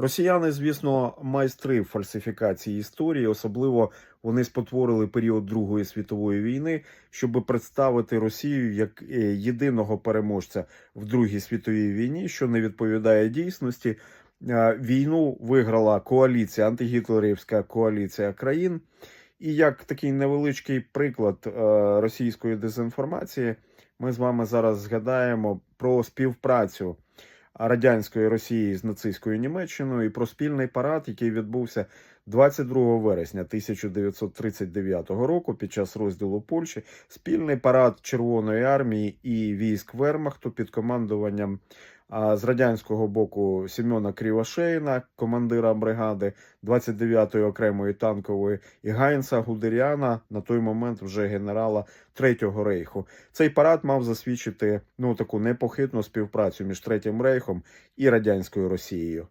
Росіяни, звісно, майстри фальсифікації історії, особливо вони спотворили період Другої світової війни, щоб представити Росію як е, єдиного переможця в Другій світовій війні, що не відповідає дійсності. Е, Війну виграла коаліція, антигітлерівська коаліція країн. І як такий невеличкий приклад е, російської дезінформації, ми з вами зараз згадаємо про співпрацю радянської Росії з нацистською Німеччиною і про спільний парад, який відбувся 22 вересня 1939 року під час розділу Польщі. Спільний парад Червоної армії і військ Вермахту під командуванням з радянського боку Сімена Крівошеїна, командира бригади 29-ї окремої танкової, і Гайнса Гудеріана, на той момент вже генерала Третього рейху. Цей парад мав засвідчити ну таку непохитну співпрацю між Третім рейхом і радянською Росією.